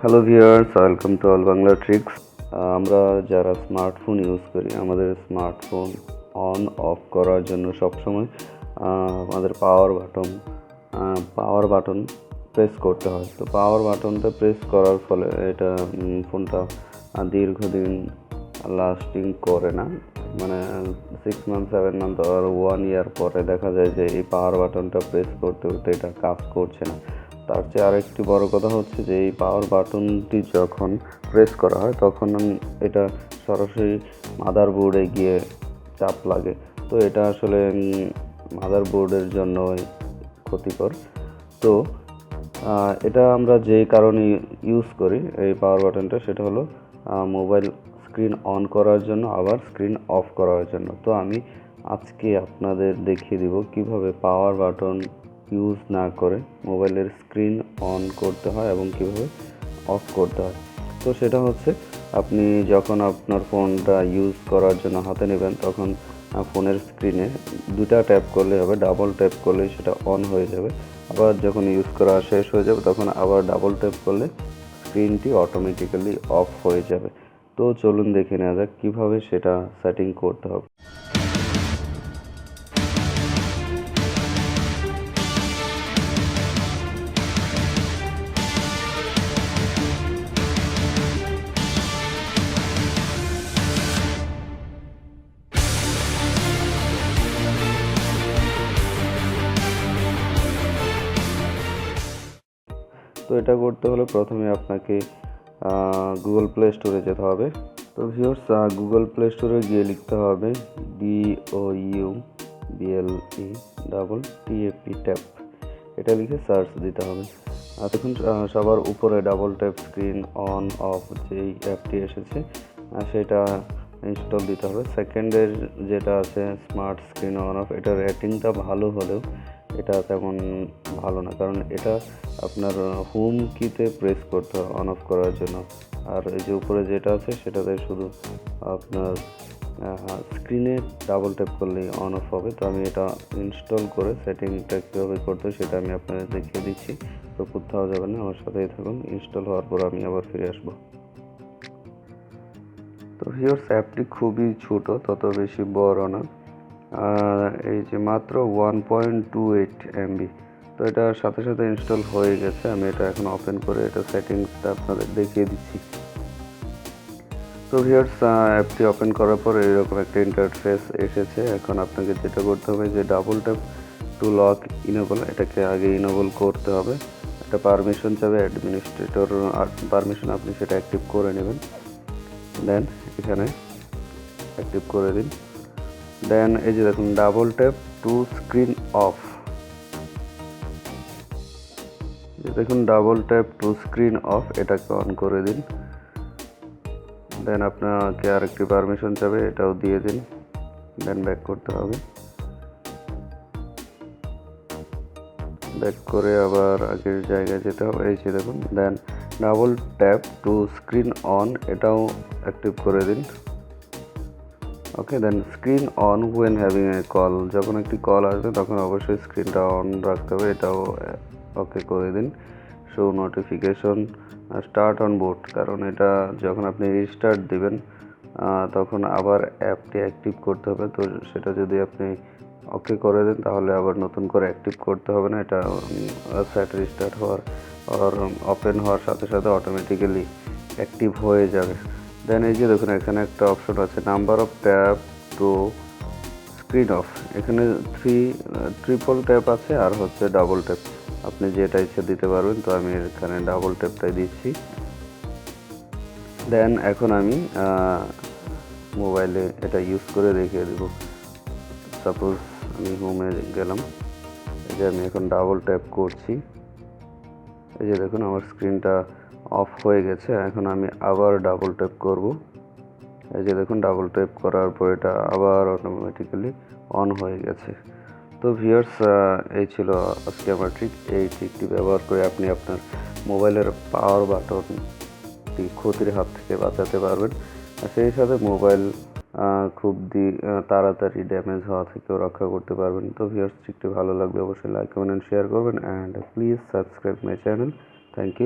Hello viewers welcome to all Bangla tricks আমরা যারা smartphone use করি, আমাদের স্মার্টফোন অন অফ করার জন্য সবসময় আমাদের power button power button press করতে হয়। তো পাওয়ার বাটনটা প্রেস করার ফলে এটা ফোনটা দীর্ঘদিন লাস্টিং করে না। মানে সিক্স মান্থ সেভেন মান্থ আর ওয়ান ইয়ার পরে দেখা যায় যে এই পাওয়ার বাটনটা প্রেস করতে করতে এটা কাজ করছে না। তার চেয়ে আরেকটি বড় কথা হচ্ছে যে এই পাওয়ার বাটনটি যখন প্রেস করা হয়, তখন এটা সরাসরি মাদার বোর্ডে গিয়ে চাপ লাগে। তো এটা আসলে মাদার বোর্ডের জন্য ক্ষতিকর। তো এটা আমরা যে কারণে ইউজ করি এই পাওয়ার বাটনটা সেটা হলো মোবাইল স্ক্রিন অন করার জন্য, আবার স্ক্রিন অফ করার জন্য। তো আমি আজকে আপনাদের দেখিয়ে দিব কীভাবে পাওয়ার বাটন ইউজ না করে মোবাইলের স্ক্রিন অন করতে হয় এবং কীভাবে অফ করতে হয়। তো সেটা হচ্ছে আপনি যখন আপনার ফোনটা ইউজ করার জন্য হাতে নেবেন, তখন ফোনের স্ক্রিনে দুটা ট্যাপ করলে হবে ডাবল ট্যাপ করলে সেটা অন হয়ে যাবে। আবার যখন ইউজ করা শেষ হয়ে যাবে, তখন আবার ডাবল ট্যাপ করলে স্ক্রিনটি অটোমেটিক্যালি অফ হয়ে যাবে। তো চলুন দেখে নেওয়া যাক কীভাবে সেটা সেটিং করতে হবে। তো এটা করতে হলে প্রথমে আপনাকে গুগল প্লে স্টোরে যেতে হবে। তো ভিউর্স গুগল প্লে স্টোরে গিয়ে লিখতে হবে O U BL E double TAP tap এটা লিখে সার্চ দিতে হবে। আর দেখুন সবার উপরে double tap screen on off যেই অ্যাপটি এসেছে সেটা ইনস্টল দিতে হবে। সেকেন্ডের যেটা আছে স্মার্ট স্ক্রিন অন অফ এটার রেটিংটা ভালো হলেও এটা তেমন ভালো না। কারণ এটা আপনার হোম কিতে প্রেস করতে হয় অন অফ করার জন্য। আর এই যে উপরে যেটা আছে, সেটাতে শুধু আপনার স্ক্রিনে ডাবল ট্যাপ করলেই অন অফ হবে। তো আমি এটা ইনস্টল করে সেটিংটা কীভাবে করতে সেটা আমি আপনাদের দেখিয়ে দিচ্ছি। তো কোথাও যাবেন না, আমার সাথেই থাকুন। ইনস্টল হওয়ার পর আমি আবার ফিরে আসব। তো ভিউর্স অ্যাপটি খুবই ছোট, তত বেশি বড় না। এই যে মাত্র one point two eight MB তো এটা সাথে সাথে ইনস্টল হয়ে গেছে। আমি এটা এখন ওপেন করে এটা সেটিংসটা আপনাদের দেখিয়ে দিচ্ছি। তো ভিউয়ার্স অ্যাপটি ওপেন করার পর এরকম একটা ইন্টারফেস এসেছে। এখন আপনাকে যেটা করতে হবে যে double tap to lock enable এটাকে আগে ইনেবল করতে হবে। একটা পারমিশন চাবে অ্যাডমিনিস্ট্রেটর পারমিশন আপনি সেটা অ্যাক্টিভ করে নেবেন। দেন এখানে অ্যাক্টিভ করে দিন। দেন এই যে দেখুন double tap to screen off দেখুন double tap to screen off এটাকে অন করে দিন। দেন আপনাকে আরেকটি পারমিশন চাবে, এটাও দিয়ে দিন। দেন ব্যাক করতে হবে। ব্যাক করে আবার আগের জায়গায় যেতে হবে, এই যে দেখুন। Then double tap to screen on এটাও অ্যাক্টিভ করে দিন। Okay then screen on when having a call যখন একটি কল আসবে, তখন অবশ্যই স্ক্রিনটা অন রাখতে হবে, এটাও ওকে করে দিন। Show notification start on boot কারণ এটা যখন আপনি রিস্টার্ট দিবেন তখন আবার অ্যাপটি অ্যাক্টিভ করতে হবে। তো সেটা যদি আপনি ওকে করে দেন, তাহলে আবার নতুন করে অ্যাক্টিভ করতে হবে না। এটা সেট রিস্টার্ট হওয়ার আর ওপেন হওয়ার সাথে সাথে অটোমেটিক্যালি অ্যাক্টিভ হয়ে যাবে। দেন এই যে দেখুন, এখানে একটা অপশন আছে। Number of tap to screen off এখানে থ্রি ট্রিপল ট্যাপ আছে আর হচ্ছে ডাবল ট্যাপ আপনি যেটা ইচ্ছে দিতে পারবেন, তো আমি এখানে ডাবল ট্যাপটাই দিচ্ছি। দেন এখন আমি মোবাইলে এটা ইউজ করে দেখিয়ে দেব। সাপোজ আমি হোমে গেলাম, এই যে আমি এখন ডাবল ট্যাপ করছি। এই যে দেখুন, আমার স্ক্রিনটা অফ হয়ে গেছে। এখন আমি আবার ডাবল ট্যাপ করব। এই যে দেখুন ডাবল ট্যাপ করার পর এটা আবার অটোমেটিক্যালি অন হয়ে গেছে। তো ভিউয়ার্স এই ছিল আজকে আমার ট্রিক এই ট্রিকটি ব্যবহার করে আপনি আপনার মোবাইলের পাওয়ার বাটনটি ক্ষতির হাত থেকে বাঁচাতে পারবেন। সেই সাথে মোবাইল খুব দি তাড়াতাড়ি ড্যামেজ হওয়া থেকেও রক্ষা করতে পারবেন। তো ভিউয়ার্স ট্রিকটি ভালো লাগবে অবশ্যই লাইক কমেন্ট শেয়ার করবেন। And please subscribe my channel thank you